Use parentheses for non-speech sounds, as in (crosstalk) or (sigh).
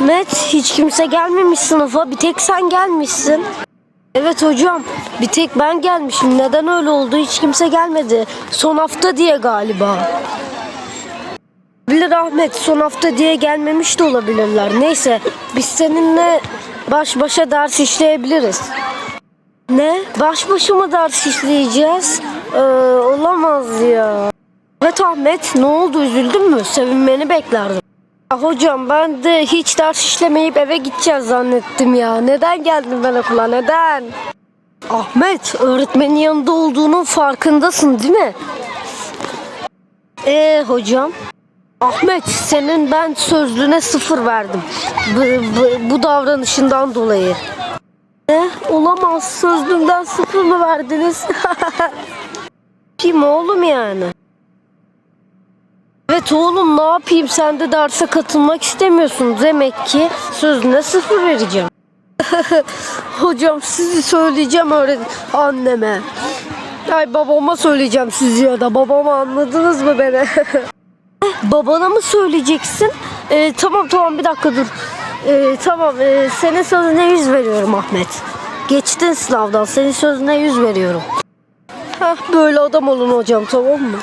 Ahmet hiç kimse gelmemiş sınıfa bir tek sen gelmişsin. Evet hocam bir tek ben gelmişim. Neden öyle oldu hiç kimse gelmedi. Son hafta diye galiba. Bilir Ahmet son hafta diye gelmemiş de olabilirler. Neyse biz seninle baş başa ders işleyebiliriz. Ne? Baş başa mı ders işleyeceğiz? Ee, olamaz ya. Evet Ahmet ne oldu üzüldün mü? Sevinmeni beklerdim. Hocam ben de hiç ders işlemeyip eve gideceğiz zannettim ya. Neden geldin ben okula neden? Ahmet öğretmenin yanında olduğunun farkındasın değil mi? Ee hocam? Ahmet senin ben sözlüğüne sıfır verdim. Bu, bu, bu davranışından dolayı. Ne? Olamaz sözlüğümden sıfır mı verdiniz? (laughs) Kim oğlum yani? Evet oğlum ne yapayım sen de derse katılmak istemiyorsun. Demek ki sözüne sıfır vereceğim. (laughs) Hocam sizi söyleyeceğim öğret anneme. Ay babama söyleyeceğim sizi ya da babama anladınız mı beni? (laughs) Babana mı söyleyeceksin? Ee, tamam tamam bir dakika dur. Ee, tamam ee, senin sözüne yüz veriyorum Ahmet. Geçtin sınavdan senin sözüne yüz veriyorum. Heh, böyle adam olun hocam tamam mı?